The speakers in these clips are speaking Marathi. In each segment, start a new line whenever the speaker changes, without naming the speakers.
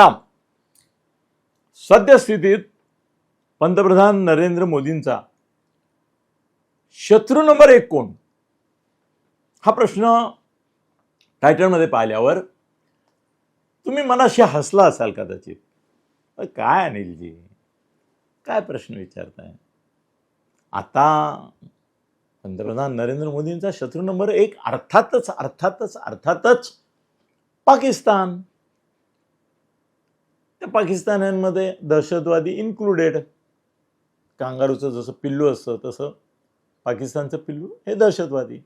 प्रणाम. सद्यस्थितीत पंतप्रधान नरेंद्र मोदींचा शत्रू नंबर एक कोण? हा प्रश्न टायटलमध्ये पाहिल्यावर तुम्ही मनाशी हसला असाल कदाचित. काय अनिलजी काय प्रश्न विचारताय? आता पंतप्रधान नरेंद्र मोदींचा शत्रू नंबर एक अर्थातच अर्थातच अर्थातच पाकिस्तान. त्या पाकिस्तान्यांमध्ये दहशतवादी इन्क्लुडेड कांगारूचं जसं पिल्लू असतं तसं पाकिस्तानचं पिल्लू हे दहशतवादी.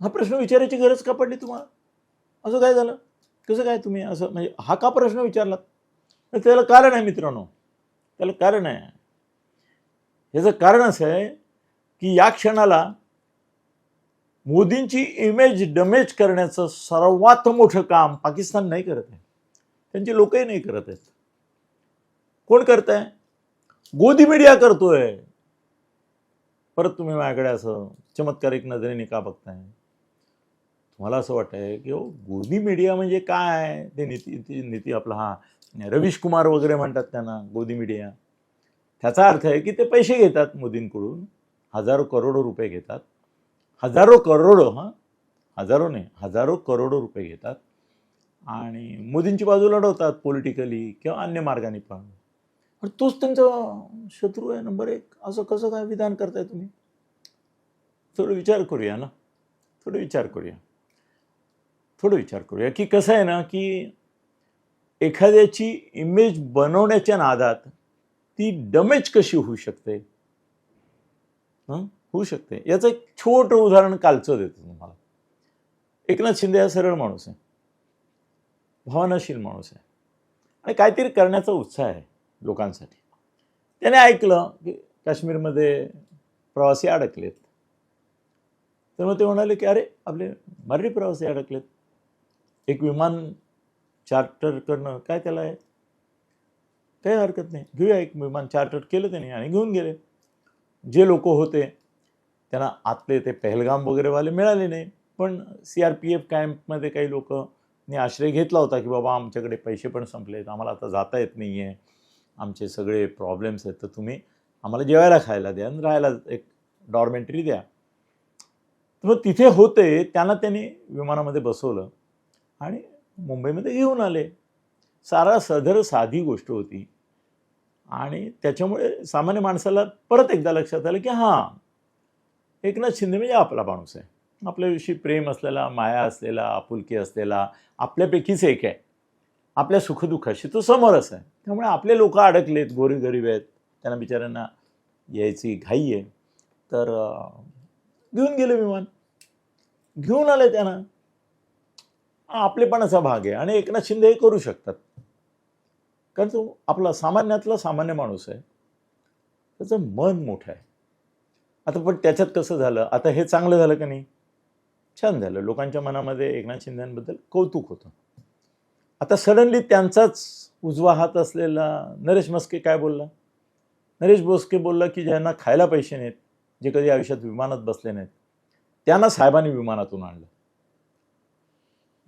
हा प्रश्न विचारायची गरज का पडली तुम्हाला? असं काय झालं? कसं काय तुम्ही असं म्हणजे हा का प्रश्न विचारलात तर त्याला कारण आहे मित्रांनो. त्याला कारण आहे. ह्याचं कारण असं आहे की या क्षणाला मोदींची इमेज डमेज करण्याचं सर्वात मोठं काम पाकिस्तान नाही करत आहे. त्यांचे लोकही नाही करत आहेत. कोण करत आहे गोदी मीडिया करतोय. परत तुम्ही माझ्याकडे असं चमत्कारिक नजरेने का बघताय? तुम्हाला असं वाटतंय की हो गोदी मीडिया म्हणजे काय? ते नीती नीती आपला हा रवीश कुमार वगैरे म्हणतात त्यांना गोदी मीडिया त्याचा अर्थ आहे की ते पैसे घेतात मोदींकडून. हजारो करोडो रुपये घेतात. हजारो करोडो हां? हजारो नाही हजारो करोडो रुपये घेतात. आणि मोदींची बाजू लढवतात पॉलिटिकली किंवा अन्य मार्गाने पण. पण तोच त्यांचा शत्रू आहे नंबर एक. असं कसं काय विधान करताय तुम्ही? थोडं विचार करूया ना. थोडं विचार करूया. थोडं विचार करूया की कसं आहे ना की एखाद्याची इमेज बनवण्याच्या नादात ती डमेज कशी होऊ शकते? हं? होऊ शकते. याचं एक छोटं उदाहरण कालचं देतो तुम्हाला. एकनाथ शिंदे हा सरळ माणूस आहे. भावनाशील माणूस आहे. आणि काहीतरी करण्याचा उत्साह आहे लोकांसाठी. त्याने ऐकलं की काश्मीरमध्ये प्रवासी अडकलेत. तर मग ते म्हणाले की अरे आपले मराठी प्रवासी अडकलेत. एक विमान चार्टर करणं काय त्याला आहे? काही हरकत नाही. घेऊया एक विमान चार्टर केलं त्यांनी आणि घेऊन गेले. जे लोक होते त्यांना आतले ते पहलगाम वगैरेवाले मिळाले नाही. पण सी आर पी एफ कॅम्पमध्ये काही ने आश्रय घेतला होता की बाबा आमच्याकडे पैसे पण संपलेत आम्हाला आता जाता येत नाही आहे आमचे सगळे प्रॉब्लेम्स आहेत तर तुम्ही आम्हाला जेवायला खायला द्या आणि राहायला एक डॉर्मेंटरी द्या. तर मग तिथे होते त्यांना त्यांनी विमानामध्ये बसवलं आणि मुंबईमध्ये घेऊन आले. सारा सदर साधी गोष्ट होती. आणि त्याच्यामुळे सामान्य माणसाला परत एकदा लक्षात आलं की हां एकनाथ शिंदे म्हणजे आपला माणूस आहे. आपल्याविषयी प्रेम असलेला माया असलेला आपुलकी असलेला आपल्यापैकीच एक आहे. आपल्या सुखदुःखाशी तो समोरच आहे. त्यामुळे आपले लोक अडकलेत गोरीगरीब आहेत. त्यांना बिचाऱ्यांना यायची घाई आहे. तर घेऊन गेले विमान. घेऊन आले त्यांना. आपलेपणाचा भाग आहे आणि एकनाथ शिंदे हे करू शकतात. कारण तो आपला सामान्यातला सामान्य माणूस आहे. त्याचं मन मोठं आहे. आता पण त्याच्यात कसं झालं? आता हे चांगलं झालं का नाही? छान झालं. लोकांच्या मनामध्ये एकनाथ शिंदेबद्दल कौतुक होतं. आता सडनली त्यांचाच उजवा हात असलेला नरेश मस्के काय बोलला? नरेश बोस्के बोलला की ज्यांना खायला पैसे नाहीत जे कधी आयुष्यात विमानात बसले नाहीत त्यांना साहेबांनी विमानातून आणलं.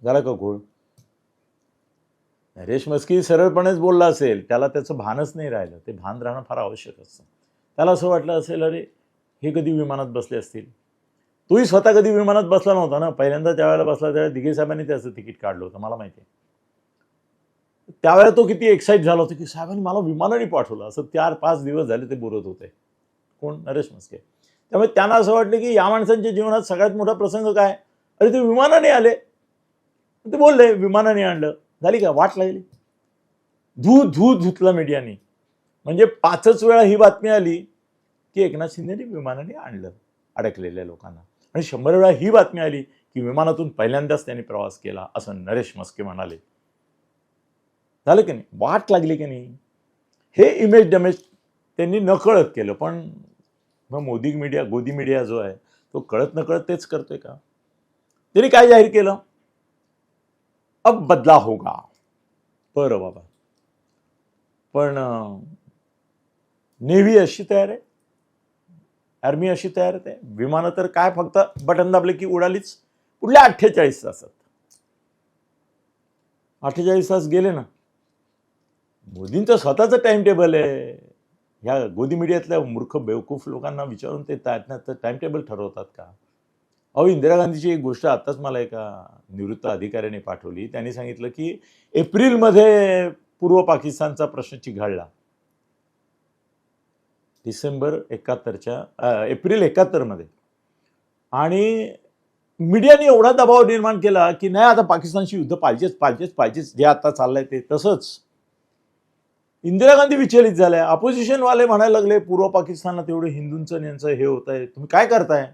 झाला का घोळ? नरेश मस्की सरळपणेच बोलला असेल त्याला त्याचं भानच नाही राहिलं. ते भान राहणं फार आवश्यक असतं. त्याला असं वाटलं असेल अरे हे कधी विमानात बसले असतील? तोही स्वतः कधी विमानात बसला नव्हता ना? पहिल्यांदा त्यावेळेला बसला त्यावेळेला दिघे साहेबांनी त्याचं तिकीट काढलं होतं मला माहिती आहे. त्यावेळेला तो किती एक्साईट झाला होता की साहेबांनी मला विमानाने पाठवलं. असं चार पाच दिवस झाले ते बोलत होते. कोण? नरेश मस्के त्यामुळे त्यांना असं वाटलं की या माणसांच्या जीवनात सगळ्यात मोठा प्रसंग काय? अरे ते विमानाने आले. ते बोलले विमानाने आणलं. झाली का? वाट लागली. धू धू धुतला मीडियाने. म्हणजे पाचच वेळा ही बातमी आली की एकनाथ शिंदेने विमानाने आणलं अडकलेल्या लोकांना. आणि शंभर वेळा ही बातमी आली की विमानातून पहिल्यांदाच त्यांनी प्रवास केला असं नरेश मस्के म्हणाले. झालं की नाही? वाट लागली की नाही? हे इमेज डॅमेज त्यांनी नकळत केलं पण मग मोदी मीडिया गोदी मीडिया जो आहे तो कळत नकळत तेच करतोय का? त्यांनी काय जाहीर केलं? अब बदला होगा. बरं बाबा. पण नेव्ही अशी तयार आहे? आर्मी अशी तयार आहे. विमानं तर काय फक्त बटन दाबले की उडालीच. पुढल्या अठ्ठेचाळीस तासात. अठ्ठेचाळीस तास गेले ना. मोदींचं स्वतःचं टाइम टेबल आहे. ह्या गोदी मीडियातल्या मूर्ख बेवकूफ लोकांना विचारून ते टाइम टेबल ठरवतात का? अहो इंदिरा गांधीची एक गोष्ट आत्ताच मला एका निवृत्त अधिकाऱ्याने पाठवली. त्यांनी सांगितलं की एप्रिलमध्ये पूर्व पाकिस्तानचा प्रश्न चिघाळला. डिसेंबर एकाहत्तरच्या एप्रिल एकाहत्तरमध्ये. आणि मीडियाने एवढा दबाव निर्माण केला की नाही आता पाकिस्तानशी युद्ध पाहिजेच पाहिजेच पाहिजेच जे आता चाललंय ते तसंच. इंदिरा गांधी विचलित झाल्या. अपोजिशनवाले म्हणायला लागले पूर्व पाकिस्तानात तेवढं हिंदूंचं यांचं हे होत आहे तुम्ही काय करताय?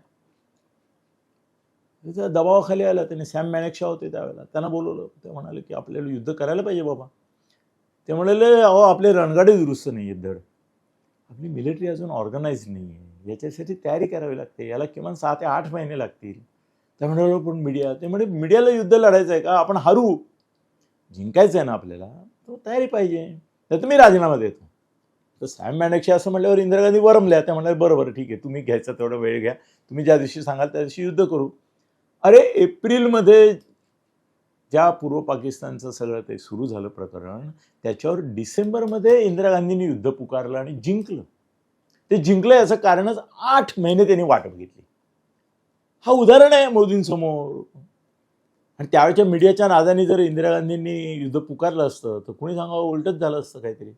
त्याच्या दबावाखाली आला त्याने सॅम मॅनेक्षा होते त्यावेळेला. त्यांना बोलवलं. ते म्हणाले की आपल्याला युद्ध करायला पाहिजे बाबा. ते म्हणाले अहो आपले रणगाडे दुरुस्त नाही आहेत धड. आपली मिलिटरी अजून ऑर्गनाईज नाही आहे याच्यासाठी तयारी करावी लागते. याला किमान सहा ते आठ महिने लागतील. त्या म्हणाले पण मीडिया ते म्हणजे मीडियाला युद्ध लढायचं आहे का? आपण हरू. जिंकायचं आहे ना आपल्याला तो तयारी पाहिजे. तर तुम्ही राजीनामा देतो. तर सॅम मॅनक्षी असं म्हटल्यावर इंदिरा गांधी वरमल्या. त्या म्हणाले बरं बरं ठीक आहे. तुम्ही घ्यायचा तेवढा वेळ घ्या. तुम्ही ज्या दिवशी सांगाल त्या दिवशी युद्ध करू. अरे एप्रिलमध्ये ज्या पूर्व पाकिस्तानचं सगळं ते सुरू झालं प्रकरण त्याच्यावर डिसेंबरमध्ये इंदिरा गांधींनी युद्ध पुकारलं आणि जिंकलं. ते जिंकलं याचं कारणच आठ महिने त्यांनी वाट बघितली. हा उदाहरण आहे मोदींसमोर. आणि त्यावेळच्या मीडियाच्या नादाने जर इंदिरा गांधींनी युद्ध पुकारलं असतं तर कुणी सांगावं? उलटच झालं असतं काहीतरी.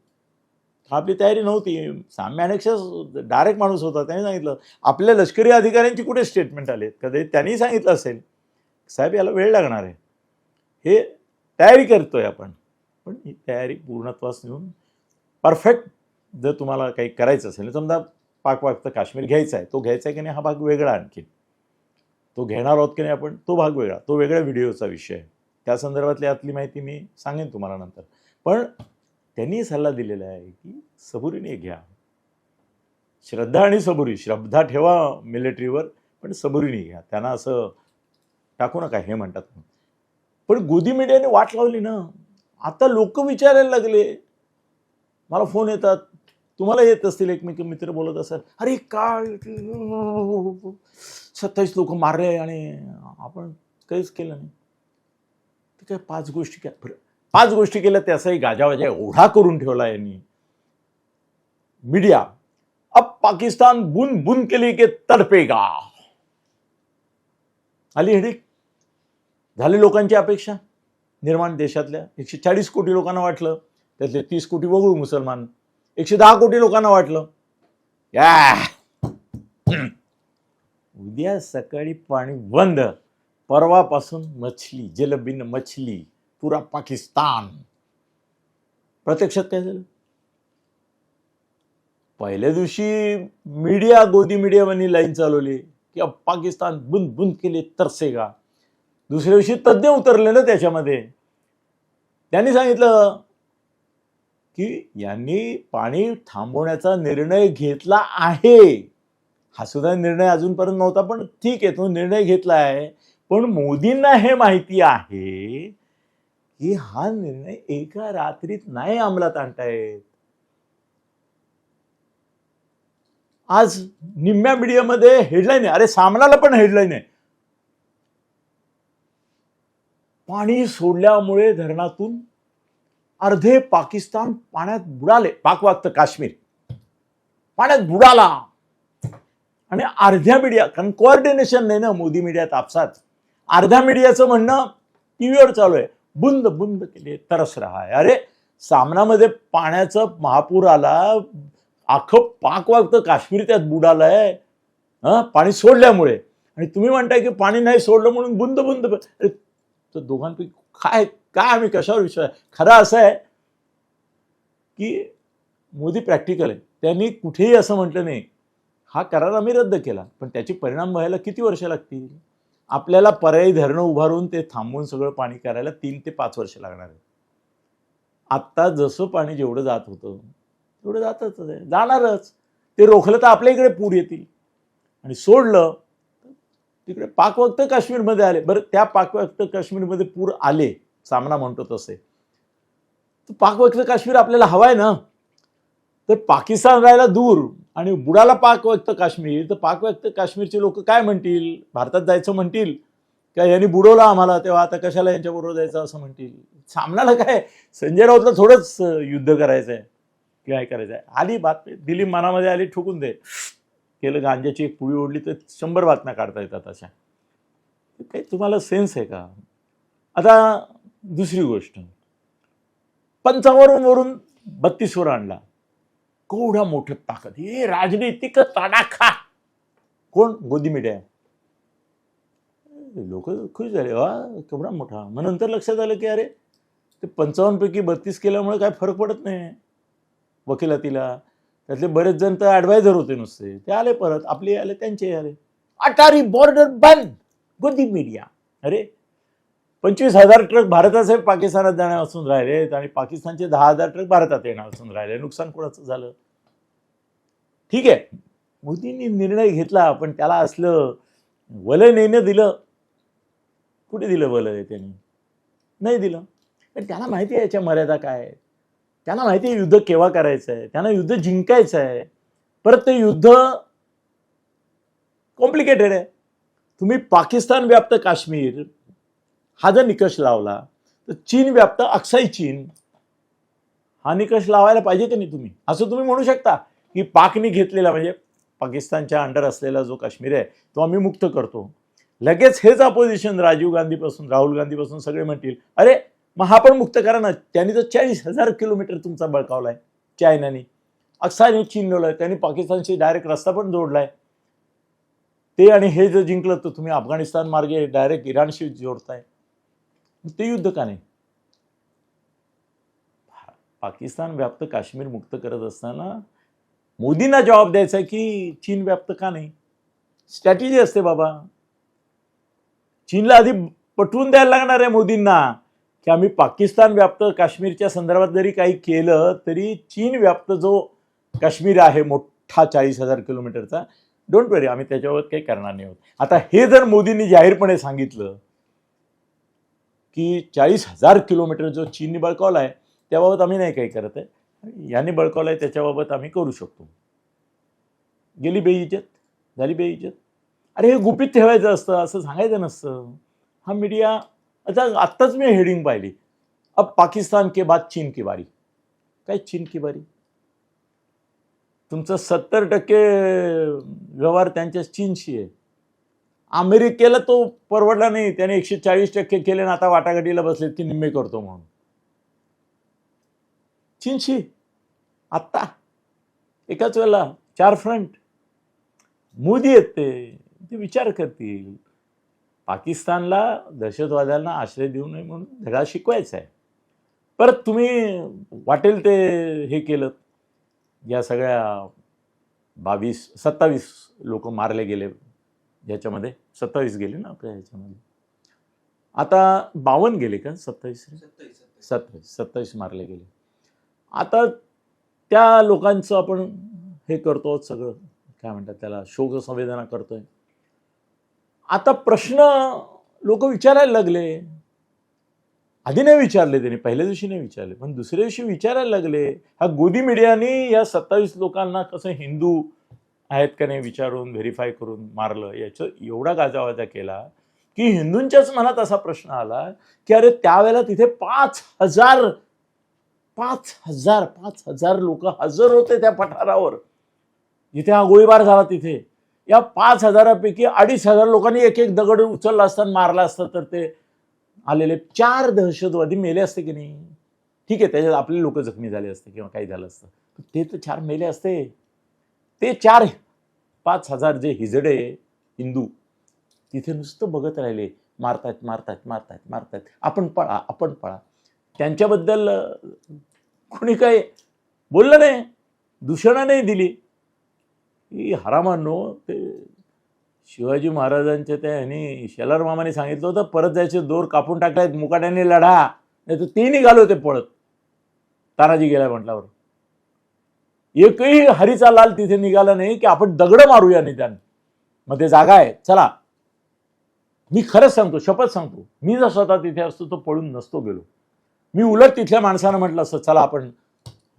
आपली तयारी नव्हती. साम्यानेक्षा डायरेक्ट माणूस होता. त्याने सांगितलं आपल्या लष्करी अधिकाऱ्यांची कुठे स्टेटमेंट आले कधी त्यांनी सांगितलं असेल. साहेब याला वेळ लागणार आहे. हे तयारी करतोय आपण. पण ही तयारी पूर्णत्वास नेऊन परफेक्ट जर तुम्हाला काही करायचं असेल समजा पाक तर काश्मीर घ्यायचा आहे तो घ्यायचा आहे की नाही हा भाग वेगळा आणखी तो घेणार आहोत की नाही आपण तो भाग वेगळा तो वेगळ्या व्हिडिओचा विषय आहे. त्या संदर्भातली आतली माहिती मी सांगेन तुम्हाला नंतर. पण त्यांनी सल्ला दिलेला आहे की सबुरीने घ्या. श्रद्धा आणि सबुरी श्रद्धा ठेवा मिलिटरीवर पण सबुरीने घ्या. त्यांना असं टाकू नका हे म्हणतात म्हणून. पण गोदी मीडियाने वाट लावली ना. आता लोक विचारायला लागले. मला फोन येतात. तुम्हाला येत असतील एकमेक मित्र बोलत असाल अरे काय? सत्तावीस लोक मारले आणि आपण काहीच केलं नाही. ते काय पाच गोष्टी काय पाच गोष्टी केल्या त्याचाही गाजावाजा एवढा करून ठेवला यांनी. मीडिया अब पाकिस्तान बुन बुन के लिए के तडपेगा. आली झाली लोकांची अपेक्षा? निर्माण देशातल्या एकशे चाळीस कोटी लोकांना वाटलं त्यातले तीस कोटी वगळू मुसलमान. एकशे दहा कोटी लोकांना वाटलं. या! उद्या सकाळी पाणी बंद. परवापासून मछली जलबिन मछली पुरा पाकिस्तान. प्रत्यक्षात काय झालं? पहिल्या दिवशी मीडिया गोदी मीडियावानी लाईन चालवली की पाकिस्तान बुंद बुंद केले तरसेगा. दुसऱ्या दिवशी तज्ज्ञ उतरले ना त्याच्यामध्ये. त्यांनी सांगितलं की यांनी पाणी थांबवण्याचा निर्णय घेतला आहे. हा सुद्धा निर्णय अजूनपर्यंत नव्हता पण ठीक आहे तो निर्णय घेतला आहे. पण मोदींना हे माहिती आहे की हा निर्णय एका रात्रीत नाही अंमलात आणतायत आज निम्म्या मीडियामध्ये हेडलाईन आहे. अरे सामनाला पण हेडलाईन आहे. पाणी सोडल्यामुळे धरणातून अर्धे पाकिस्तान पाण्यात बुडाले. पाक वागतं काश्मीर. पाण्यात बुडाला. आणि अर्ध्या मीडिया कारण कोऑर्डिनेशन नाही ना मोदी मीडियात आपसात. अर्ध्या मीडियाचं म्हणणं टीव्हीवर चालू आहे. बुंद बुंद केले तरस रहा आहे अरे सामनामध्ये पाण्याचा महापूर आला. अख्खं पाक वागतं काश्मीर त्यात बुडालंय. हं? पाणी सोडल्यामुळे. आणि तुम्ही म्हणताय की पाणी नाही सोडलं म्हणून बुंद बुंद. तर दोघांपैकी काय काय आम्ही कशावर विश्वास खरं असं आहे की मोदी प्रॅक्टिकल आहे. त्यांनी कुठेही असं म्हटलं नाही. हा करार आम्ही रद्द केला. पण त्याचे परिणाम व्हायला किती वर्ष लागतील? आपल्याला पर्यायी धरणं उभारून ते थांबवून सगळं पाणी करायला तीन ते पाच वर्ष लागणार आहे आत्ता जसं पाणी जेवढं जात होतं तेवढं जातच आहे. जाणारच. ते रोखलं तर आपल्या इकडे पूर येतील. आणि सोडलं तिकडे पाकवक्त काश्मीरमध्ये आले. बरं त्या पाकवक्त काश्मीरमध्ये पूर आले. सामना म्हणतो तसे. पाकवक्त काश्मीर आपल्याला हवा आहे ना? तर पाकिस्तान राहायला दूर आणि बुडाला पाकव्यक्त काश्मीर. तर पाकव्यक्त काश्मीरचे लोक काय म्हणतील? भारतात जायचं म्हणतील? का यांनी बुडवलं आम्हाला तेव्हा आता कशाला यांच्याबरोबर जायचं असं म्हणतील? सामनाला काय? संजय राऊतला थोडंच युद्ध करायचं आहे काय करायचं आहे आली बातमी. दिली मनामध्ये आली ठोकून दे. केलं गांजाची एक पुळी ओढली तर शंभर बातम्या काढता येतात अशा. काही तुम्हाला सेन्स आहे का? आता दुसरी गोष्ट. पंचावन्न वरून बत्तीसवर आणला. केवढा मोठं ताकद. हे राजनीतिक तडाखा. कोण? गोदी मीडिया. लोक खुश झाले. वा केवढा मोठा. मग नंतर लक्षात आलं की अरे ते पंचावन्न पैकी बत्तीस केल्यामुळे काय फरक पडत नाही? वकिलातीला. त्यातले बरेच जण तर ॲडवायझर होते नुसते. ते आले परत. आपले आले त्यांचे आले. अटारी बॉर्डर बंद गोदी मीडिया अरे पंचवीस हजार ट्रक भारताचे पाकिस्तानात जाण्यापासून राहिले आणि पाकिस्तानचे दहा हजार ट्रक भारतात येण्यापासून राहिले नुकसान कोणाचं झालं? ठीक आहे. मोदींनी निर्णय घेतला पण त्याला असलं वलय नेणं दिलं. कुठे दिलं वलय त्यांनी? नाही दिलं. पण त्याला माहिती आहे याच्या मर्यादा काय आहेत? त्यांना माहिती आहे युद्ध केव्हा करायचं आहे त्यांना युद्ध जिंकायचं आहे परत ते युद्ध कॉम्प्लिकेटेड आहे. तुम्ही पाकिस्तान व्याप्त काश्मीर हा जर निकष लावला तर चीन व्याप्त अक्साई चीन हा निकष लावायला पाहिजे की नाही तुम्ही? असं तुम्ही म्हणू शकता की पाकने घेतलेला म्हणजे पाकिस्तानच्या अंडर असलेला जो काश्मीर आहे तो आम्ही मुक्त करतो. लगेच हेच अपोजिशन राजीव गांधीपासून राहुल गांधीपासून सगळे म्हणतील अरे मग हा पण मुक्त करा ना. त्यांनी तर चाळीस हजार किलोमीटर तुमचा बळकावलाय चायनाने. अक्साने चिन्हवलंय त्यांनी पाकिस्तानशी डायरेक्ट रस्ता पण जोडलाय. ते आणि हे जर जिंकलं तर तुम्ही अफगाणिस्तान मार्गे डायरेक्ट इराणशी जोडताय. ते युद्ध का नाही? पाकिस्तान व्याप्त काश्मीर मुक्त करत असताना मोदींना जबाब द्यायचा आहे की चीन व्याप्त का नाही? स्ट्रॅटेजी असते बाबा. चीनला आधी पटवून द्यायला लागणार आहे मोदींना. की आम्ही पाकिस्तान व्याप्त काश्मीरच्या संदर्भात जरी काही केलं तरी चीन व्याप्त जो काश्मीर आहे मोठा चाळीस हजार किलोमीटरचा डोंट वरी आम्ही त्याच्यावर काही करणार नाही आहोत. आता हे जर मोदींनी जाहीरपणे सांगितलं की चाळीस हजार किलोमीटर जो चीनने बळकावला आहे त्याबाबत आम्ही नाही काही करत आहे. यांनी बळकावला आहे त्याच्याबाबत आम्ही करू शकतो. गेली बेइज्जत झाली बेइज्जत अरे हे गुपित ठेवायचं असतं असं सांगायचं नसतं. हा मीडिया आता आत्ताच मी हेडिंग पाहिली. अब पाकिस्तान के बाद चीन की बारी. काय चीन की बारी? तुमचं सत्तर टक्के व्यवहार त्यांच्या चीनशी आहे. अमेरिकेला तो परवडला नाही. त्याने एकशे चाळीस टक्के केले ना आता वाटाघाटीला बसले की निम्मे करतो म्हणून. चीनशी? आत्ता? एकाच वेळेला चार फ्रंट मोदी आहेत ते. ते विचार करतील. पाकिस्तानला दहशतवाद्यांना आश्रय देऊ नये म्हणून धडा शिकवायचा आहे. परत तुम्ही वाटेल ते हे केलं. या सगळ्या बावीस सत्तावीस लोक मारले गेले ज्याच्यामध्ये सत्तावीस गेले ना आपल्या ह्याच्यामध्ये आता बावन्न गेले का? सत्तावीस सत्तावीस सत्तावीस. मारले गेले. आता त्या लोकांचं आपण हे करतो सगळं. काय म्हणतात त्याला? शोक संवेदना करतोय. आता प्रश्न लोक विचारायला लागले. आधी नाही विचारले त्यांनी पहिल्या दिवशी नाही विचारले पण दुसऱ्या दिवशी विचारायला लागले. हा गोदी मीडियाने या सत्तावीस लोकांना कसं हिंदू आहेत का नाही विचारून व्हेरीफाय करून मारलं याचं एवढा गाजावाजा केला की हिंदूंच्याच मनात असा प्रश्न आला की अरे त्यावेळेला तिथे पाच हजार पाच हजार पाच हजार लोक हजर होते त्या पठारावर. जिथे हा गोळीबार झाला तिथे. या पाच हजारापैकी अडीच हजार लोकांनी एक एक दगड उचलला असता मारला असता तर ते आलेले चार दहशतवादी मेले असते की नाही? ठीक आहे त्याच्यात आपले लोक जखमी झाले असते किंवा काही झालं असतं. ते तर चार मेले असते. ते चार पाच हजार जे हिजडे हिंदू तिथे नुसतं बघत राहिले. मारतायत मारतायत मारतायत मारतायत. आपण पळा आपण पळा. त्यांच्याबद्दल कोणी काही बोललं नाही दूषणं नाही दिली. की हरामांनो ते शिवाजी महाराजांच्या त्या ह्यानी शेलार मामाने सांगितलं होतं परत जायचे दोर कापून टाकलायत मुकाट्याने लढा. नाही तर ते निघाले होते पळत. तानाजी गेला म्हटल्यावर. एकही हरीचा लाल तिथे निघाला नाही की आपण दगड मारूया निदान. मध्ये जागा आहे. चला. मी खरंच सांगतो शपथ सांगतो. मी जर स्वतः तिथे असतो तो पळून नसतो गेलो. मी उलट तिथल्या माणसानं म्हटलं असतं चला आपण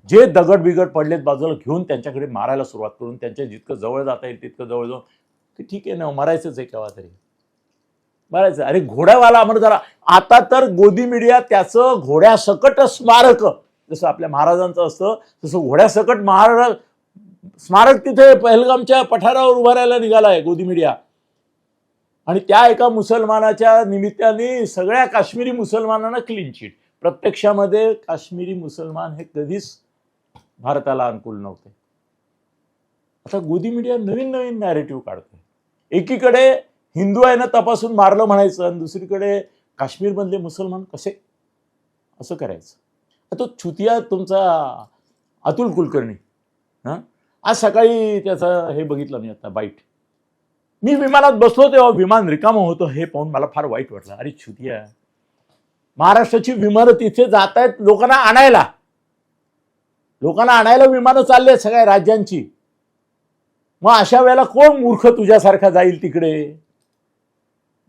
जे दगड बिगड पडलेत बाजूला घेऊन त्यांच्याकडे मारायला सुरुवात करून त्यांच्या जितकं जवळ जाता येईल तितकं जवळ जाऊन ते ठीक आहे ना मरायचंच आहे केव्हा तरी. बरायचं अरे घोड्यावाला म्हणून जरा आता तर गोदी मीडिया त्याचं घोड्यासकट स्मारक. जसं आपल्या महाराजांचं असतं तसं घोड्यासकट महाराज स्मारक तिथे पहलगामच्या पठारावर उभारायला निघाला निघालाय गोदी मीडिया. आणि त्या एका मुसलमानाच्या निमित्ताने सगळ्या काश्मीरी मुसलमानांना क्लीन चिट प्रत्यक्षामध्ये काश्मीरी मुसलमान हे कधीच भारताला अनुकूल नव्हते. आता गोदी मीडिया नवीन नवीन नॅरेटिव्ह काढतोय. एकीकडे हिंदू आहे ना तपासून मारलं म्हणायचं आणि दुसरीकडे काश्मीरमधले मुसलमान कसे? असं करायचं. तो छुतिया तुमचा अतुल कुलकर्णी हां? आज सकाळी त्याचं हे बघितलं मी आता बाईट मी विमानात बसलो तेव्हा विमान रिकामं होतं हे पाहून मला फार वाईट वाटलं. अरे छुतिया महाराष्ट्राची विमानं तिथे जात आहेत लोकांना आणायला. लोकांना आणायला विमानं चालली आहेत सगळ्या राज्यांची. मग अशा वेळेला कोण मूर्ख तुझ्यासारखा जाईल तिकडे?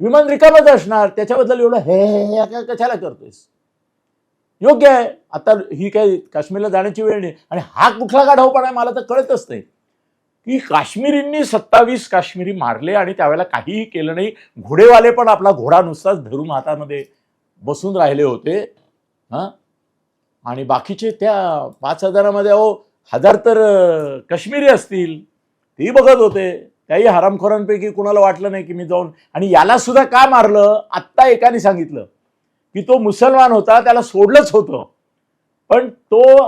विमान रिकामच असणार. त्याच्याबद्दल एवढं हे हे- कशाला करतोयस? योग्य आहे. आता ही काय काश्मीरला जाण्याची वेळ नाही. आणि हा कुठला गाढवपणा आहे? मला तर कळतच नाही. की काश्मीरींनी सत्तावीस काश्मीरी मारले आणि त्यावेळेला काहीही केलं नाही. घोडेवाले पण आपला घोडा नुसताच धरून हातामध्ये बसून राहिले होते. हां? आणि बाकीचे त्या पाच हजारामध्ये अहो हजार तर काश्मीरी असतील. तेही बघत होते. त्याही हरामखोरांपैकी कुणाला वाटलं नाही की मी जाऊन. आणि याला सुद्धा का मारलं? आत्ता एकाने सांगितलं की तो मुसलमान होता त्याला सोडलंच होतं. पण तो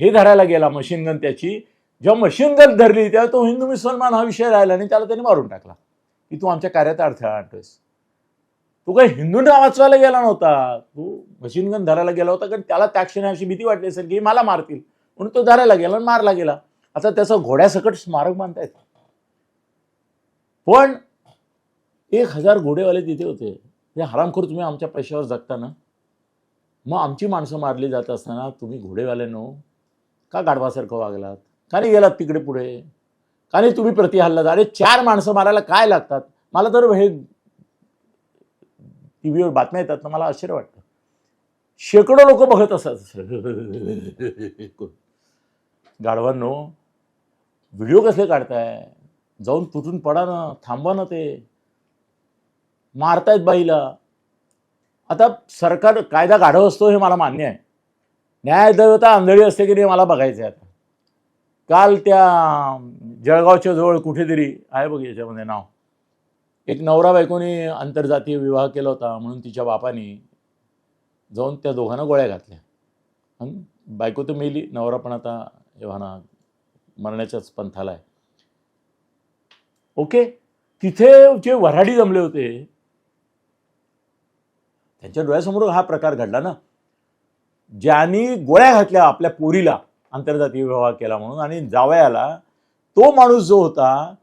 हे धरायला गेला मशीन गन त्याची. जेव्हा मशीन गन धरली तेव्हा तो हिंदू मुसलमान हा विषय राहिला आणि त्याला त्याने मारून टाकला. की तू आमच्या कार्यात अडथळा आणतोयस. तू काही हिंदूंना वाचवायला गेला नव्हता. तू मशीन गन धरायला गेला होता कारण त्याला त्या क्षणी अशी भीती वाटली असेल की मला मारतील. म्हणून तो धरायला गेला आणि मारला गेला. आता त्याचं घोड्यासकट स्मारक मानतायत पण एक हजार घोडेवाले तिथे होते. हे हरामखोर तुम्ही आमच्या पैशावर जगता ना? मग आमची माणसं मारली जात असताना तुम्ही घोडेवाल्यानो का गाढवासारखं वागलात? का नाही गेलात तिकडे पुढे? का नाही तुम्ही प्रति हल्ला? अरे चार माणसं मारायला काय लागतात? मला तर हे टी व्हीवर बातम्या येतात ना मला आश्चर्य वाटतं. शेकडो लोक बघत असतात. गाढवांनो व्हिडिओ कसले काढताय? जाऊन तुटून पडा ना थांबवा ना ते. मारतायत बाईला. आता सरकार कायदा गाढव असतो हे मला मान्य आहे. न्यायदेवता आंधळी असते की नाही मला बघायचं आहे आता. काल त्या जळगावच्या जवळ कुठेतरी आहे बघ याच्यामध्ये नाव. एक नवरा बायकोनी आंतरजातीय विवाह केला होता म्हणून तिच्या बापाने जाऊन त्या दोघांना गोळ्या घातल्या. आणि बायको तर मेली नवरा पण आता एव्हाना मरण्याच्याच पंथाला आहे. ओके? तिथे जे वऱ्हाडी जमले होते त्यांच्या डोळ्यासमोर हा प्रकार घडला ना. ज्यांनी गोळ्या घातल्या आपल्या पोरीला आंतरजातीय विवाह केला म्हणून आणि जावयाला तो माणूस जो होता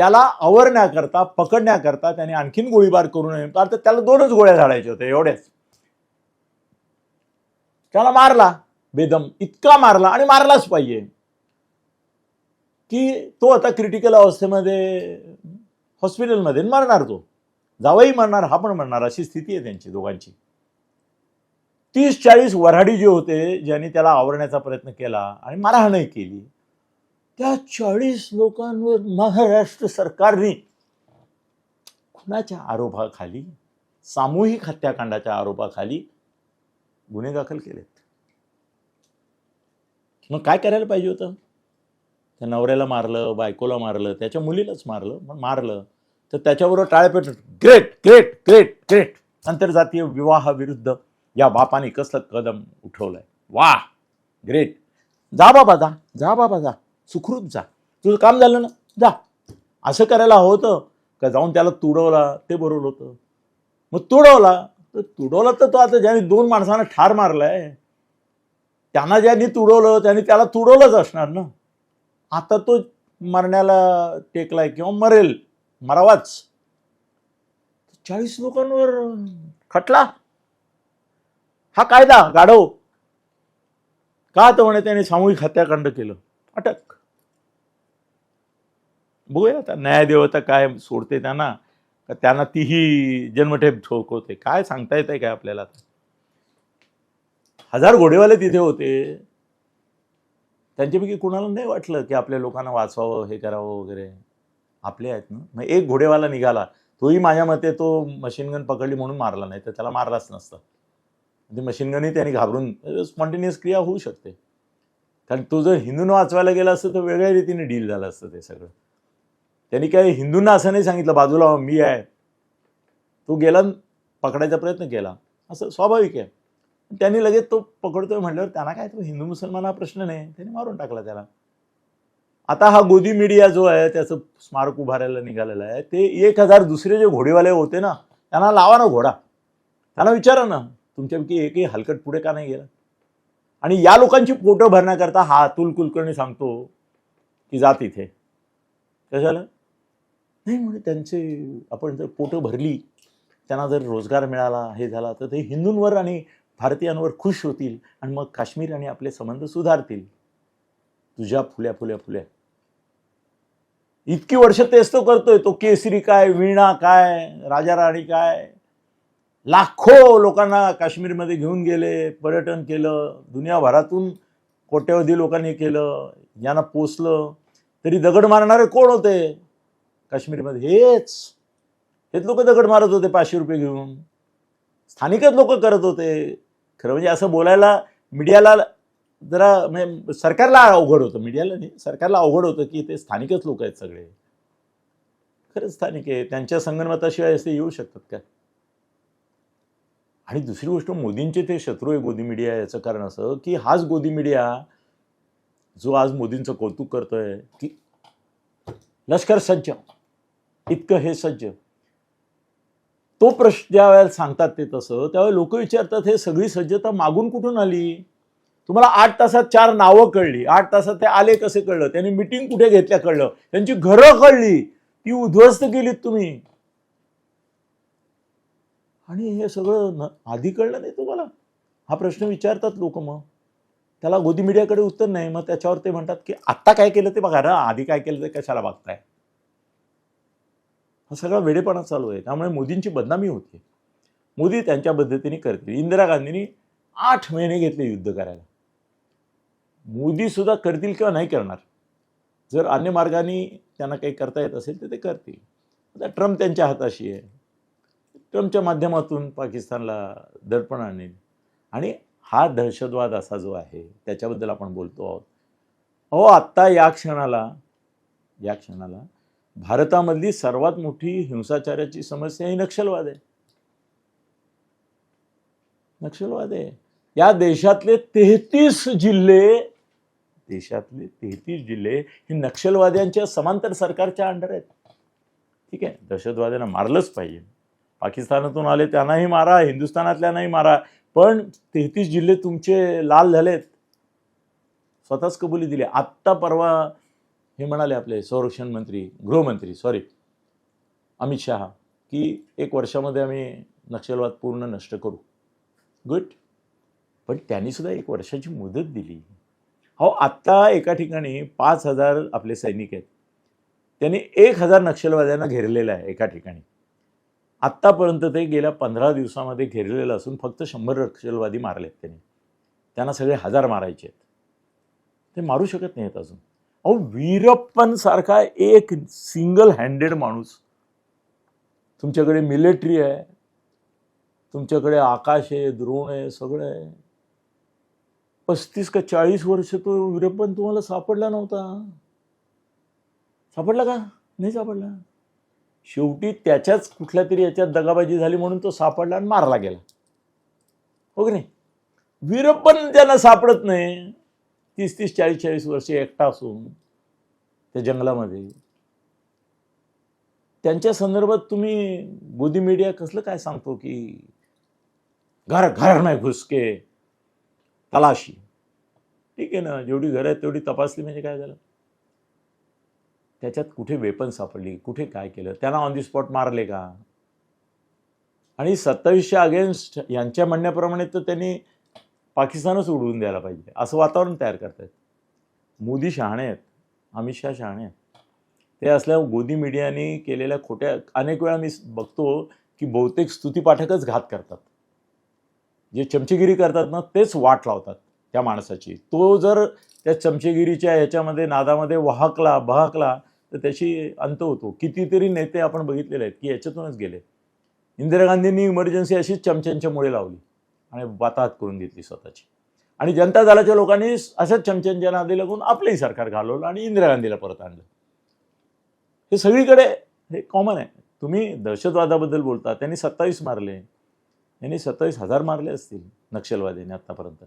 त्याला आवरण्याकरता पकडण्याकरता त्याने आणखीन गोळीबार करू नये. तर त्याला दोनच गोळ्या झाडायच्या होत्या एवढ्याच. त्याला मारला बेदम. इतका मारला आणि मारलाच पाहिजे. की तो आता क्रिटिकल अवस्थेमध्ये हॉस्पिटलमध्ये मरणार तो. जावई मरणार हा पण मरणार अशी स्थिती आहे त्यांची दोघांची. तीस चाळीस वऱ्हाडी जे होते ज्यांनी त्याला आवरण्याचा प्रयत्न केला आणि मारहाणही केली. त्या चाळीस लोकांवर महाराष्ट्र सरकारने खुनाच्या आरोपाखाली सामूहिक हत्याकांडाच्या आरोपाखाली गुन्हे दाखल केलेत? मग काय करायला पाहिजे होतं? त्या नवऱ्याला मारलं बायकोला मारलं त्याच्या मुलीलाच मारलं पण मारलं तर त्याच्याबरोबर टाळेपेट ग्रेट ग्रेट ग्रेट ग्रेट. आंतरजातीय विवाहाविरुद्ध या बापाने कसलं कदम उठवलंय? वा ग्रेट. जा बाबा जा. जा बाबा जा. सुखरूप जा. तुझं काम झालं ना जा. असं करायला हवं होतं का जाऊन त्याला तुडवला ते बरोबर होतं. मग तुडवला तर तुडवला तर तो आता ज्याने दोन माणसांना ठार मारलाय त्यांना ज्यांनी तुडवलं त्यांनी त्याला तुडवलंच असणार ना. आता तो मरण्याला टेकलाय किंवा मरेल मरावाच. चाळीस लोकांवर खटला. हा कायदा गाढव. का तर म्हणे त्याने सामूहिक हत्याकांड केलं? अटक. बघूया आता. न्यायदेवता काय सोडते त्यांना? का त्यांना तीही जन्मठेप ठोकवते? काय सांगता येत आहे काय आपल्याला हजार घोडेवाले तिथे होते. त्यांच्यापैकी कुणाला नाही वाटलं की आपल्या लोकांना वाचवावं हे करावं वगैरे? आपले आहेत ना? मग एक घोडेवाला निघाला. तोही माझ्या मते तो मशीन गन पकडली म्हणून मारला नाही तर त्याला मारलाच नसता. ते मशीन गनही त्यांनी घाबरून म्हणजे स्पॉन्टेनियस क्रिया होऊ शकते. कारण तो जर हिंदून वाचवायला गेला असतं तर वेगळ्या रीतीने डील झालं असतं ते सगळं. त्यांनी काय हिंदूंना असं नाही सांगितलं बाजूला हो, मी आहे. तो गेला पकडायचा प्रयत्न केला. असं स्वाभाविक आहे. त्यांनी लगेच तो पकडतोय म्हटल्यावर त्यांना काय तो हिंदू मुसलमान हा प्रश्न नाही. त्यांनी मारून टाकला त्याला. आता हा गोदी मीडिया जो आहे त्याचं स्मारक उभारायला निघालेलं आहे ते एक हजार दुसरे जे घोडेवाले होते ना त्यांना लावा ना घोडा. त्यांना विचारा ना तुमच्यापैकी एकही हलकट पुढे का नाही गेला? आणि या लोकांची पोटं भरण्याकरता हा अतुल कुलकर्णी सांगतो की जा तिथे. कशाला? नाही म्हणजे त्यांचे आपण जर पोटं भरली त्यांना जर रोजगार मिळाला हे झाला तर ते हिंदूंवर आणि भारतीयांवर खुश होतील आणि मग काश्मीर आणि आपले संबंध सुधारतील. तुझ्या फुल्या फुल्या फुल्या. इतकी वर्ष तेच तो करतोय तो केसरी काय वीणा काय राजा राणी काय. लाखो लोकांना काश्मीरमध्ये घेऊन गेले पर्यटन केलं दुनियाभरातून कोट्यवधी लोकांनी केलं यांना पोचलं तरी दगड मारणारे कोण होते? काश्मीरमध्ये. हेच. हेच लोक दगड मारत होते पाचशे रुपये घेऊन. स्थानिकच लोक करत होते. खरं म्हणजे असं बोलायला मीडियाला जरा म्हणजे सरकारला अवघड होतं. मीडियाला नाही सरकारला अवघड होतं की ते स्थानिकच लोक आहेत सगळे. खरंच स्थानिक आहे. त्यांच्या संगणमताशिवाय असे येऊ शकतात का? आणि दुसरी गोष्ट मोदींचे ते शत्रू आहे गोदी मीडिया याचं कारण असं की हाच गोदी मीडिया जो आज मोदींचं कौतुक करतोय की लष्कर सज्ज इतकं हे सज्ज. तो प्रश्न ज्या वेळेला सांगतात ते तसं त्यावेळेला लोक विचारतात हे सगळी सज्जता मागून कुठून आली? तुम्हाला आठ तासात चार नावं कळली. आठ तासात ते आले कसे कळलं? त्यांनी मिटिंग कुठे घेतल्या कळलं? त्यांची घरं कळली. ती उद्ध्वस्त केलीत तुम्ही. आणि हे सगळं आधी कळलं नाही तुम्हाला? हा प्रश्न विचारतात लोक मग. त्याला गोदी मीडियाकडे उत्तर नाही. मग त्याच्यावर ते म्हणतात की आत्ता काय केलं ते बघा ना आधी काय केलं ते कशाला बघताय? हा सगळा वेडेपणा चालू आहे. त्यामुळे मोदींची बदनामी होते मोदी त्यांच्या पद्धतीने करतील. इंदिरा गांधींनी आठ महिने घेतले युद्ध करायला. मोदीसुद्धा करतील किंवा नाही करणार. जर अन्य मार्गाने त्यांना काही करता येत असेल तर ते करतील. आता ट्रम्प त्यांच्या हाताशी आहे. ट्रम्पच्या माध्यमातून पाकिस्तानला दडपण आणेल. आणि हा दहशतवाद असा जो आहे त्याच्याबद्दल आपण बोलतो आहोत. अहो आत्ता या क्षणाला या क्षणाला भारतामधली सर्वात मोठी हिंसाचाराची समस्या ही नक्षलवाद आहे. नक्षलवाद आहे. या देशातले तेहतीस जिल्हे देशातले तेहतीस जिल्हे हे नक्षलवाद्यांच्या समांतर सरकारच्या अंडर आहेत. ठीक आहे? दहशतवाद्यांना मारलंच पाहिजे. पाकिस्तानातून आले त्यांनाही मारा हिंदुस्थानातल्यांनाही मारा. पण तेहतीस जिल्हे तुमचे लाल झालेत. स्वतःच कबुली दिली. आत्ता परवा हे म्हणाले आपले संरक्षण मंत्री गृहमंत्री सॉरी अमित शहा की एक वर्षामध्ये आम्ही नक्षलवाद पूर्ण नष्ट करू. गुड पण त्यांनी सुद्धा एक वर्षाची मुदत दिली. हो आत्ता एका ठिकाणी पाच हजार आपले सैनिक आहेत. त्यांनी एक हजार नक्षलवाद्यांना घेरलेलं आहे एका ठिकाणी. आत्तापर्यंत ते गेल्या पंधरा दिवसामध्ये घेरलेलं असून फक्त शंभर नक्षलवादी मारलेत त्यांनी. त्यांना सगळे हजार मारायचे आहेत. ते मारू शकत नाहीत अजून. अहो वीरप्पन सारखा एक सिंगल हँडेड माणूस. तुमच्याकडे मिलिटरी आहे तुमच्याकडे आकाश आहे द्रोण आहे सगळं आहे. पस्तीस का चाळीस वर्ष तो वीरप्पन तुम्हाला सापडला नव्हता. सापडला का? नाही सापडला. शेवटी त्याच्याच कुठल्या तरी याच्यात दगाबाजी झाली म्हणून तो सापडला आणि मारला गेला. हो की नाही? वीरप्पन त्यांना सापडत नाही तीस तीस चाळीस चाळीस वर्षे एकटा असून त्या जंगलामध्ये. त्यांच्या संदर्भात तुम्ही गोदी मीडिया कसलं काय सांगतो की घर घर नाही घुसके तलाशी. ठीक आहे ना जेवढी घर आहेत तेवढी तपासली म्हणजे काय झालं? त्याच्यात कुठे वेपन सापडली कुठे काय केलं? त्यांना ऑन दी स्पॉट मारले का? आणि सत्तावीसशे अगेन्स्ट यांच्या म्हणण्याप्रमाणे तर त्यांनी पाकिस्तानच उडवून द्यायला पाहिजे. असं वातावरण तयार करतायत. मोदी शहाणे आहेत. अमित शहा शहाणे आहेत. ते असल्यावर गोदी मीडियाने केलेल्या खोट्या अनेक वेळा मी बघतो की बहुतेक स्तुतीपाठकच घात करतात. जे चमचेगिरी करतात ना तेच वाट लावतात त्या माणसाची. तो जर त्या चमचेगिरीच्या याच्यामध्ये नादामध्ये वाहकला बहकला तर त्याची अंत होतो. कितीतरी नेते आपण बघितलेले आहेत की याच्यातूनच गेले. इंदिरा गांधींनी इमर्जन्सी अशीच चमच्यांच्या मुळे लावली. आणि वाताहत करून घेतली स्वतःची. आणि जनता दलाच्या लोकांनी असंच चमचमच्या नादी लागून आपलंही सरकार घालवलं आणि इंदिरा गांधीला परत आणलं. हे सगळीकडे हे कॉमन आहे. तुम्ही दहशतवादाबद्दल बोलता त्यांनी सत्तावीस मारले. यांनी सत्तावीस हजार मारले असतील नक्षलवाद्यांनी आत्तापर्यंत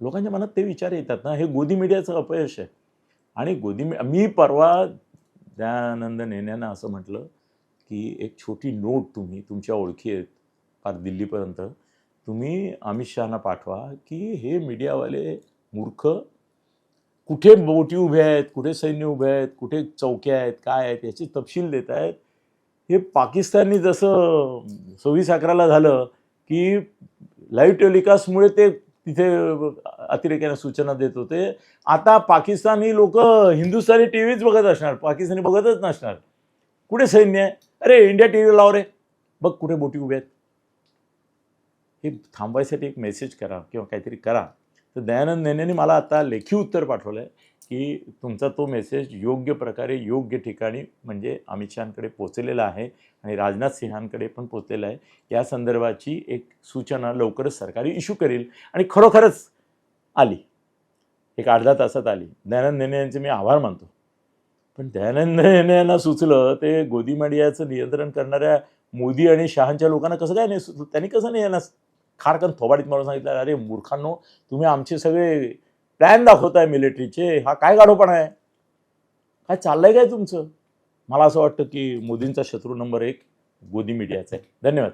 लोकांच्या मनात ते विचार येतात ना हे गोदी मीडियाचं अपयश आहे. आणि गोदी मी मी परवा दयानंद नेन्यानं असं म्हटलं की एक छोटी नोट तुम्ही तुमच्या ओळखी आहेत. फार दिल्लीपर्यंत. तुम्ही अमित शहाना पाठवा की हे मीडियावाले मूर्ख कुठे बोटी उभ्या आहेत कुठे सैन्य उभे आहेत कुठे चौक्या आहेत काय आहेत याची तपशील देत आहेत. हे पाकिस्ताननी जसं सव्वीस अकराला झालं की लाईव्ह टेलिकास्टमुळे ते तिथे अतिरेक्याने सूचना देत होते. आता पाकिस्तानी लोक हिंदुस्थानी टी व्हीच बघत असणार पाकिस्तानी बघतच नसणार. कुठे सैन्य आहे? अरे इंडिया टी व्ही लाव रे. बघ कुठे बोटी उभ्या आहेत. हे थांबवायसाठी एक मेसेज करा किंवा काहीतरी करा. तर दयानंद नेनेने मला आता लेखी उत्तर पाठवलं आहे की तुमचा तो मेसेज योग्य प्रकारे योग्य ठिकाणी म्हणजे अमित शहाकडे पोचलेला आहे आणि राजनाथ सिंहांकडे पण पोचलेला आहे. या संदर्भाची एक सूचना लवकरच सरकारी इश्यू करेल आणि खरोखरच आली. एक अर्धा तासात आली. दयानंद नेने यांचे मी आभार मानतो. पण दयानंद नेने यांना सुचलं ते गोदी मीडियाचं नियंत्रण करणाऱ्या मोदी आणि शहांच्या लोकांना कसं काय नाही सुचलं? त्यांनी कसं नाही यांना खारकन थोबाडीत मारून सांगितलं अरे मूर्खांनो तुम्ही आमचे सगळे प्लॅन दाखवताय मिलिटरीचे हा काय गाडोपणा आहे? काय चाललंय काय तुमचं? मला असं वाटतं की मोदींचा शत्रू नंबर एक गोदी मीडियाचा आहे. धन्यवाद.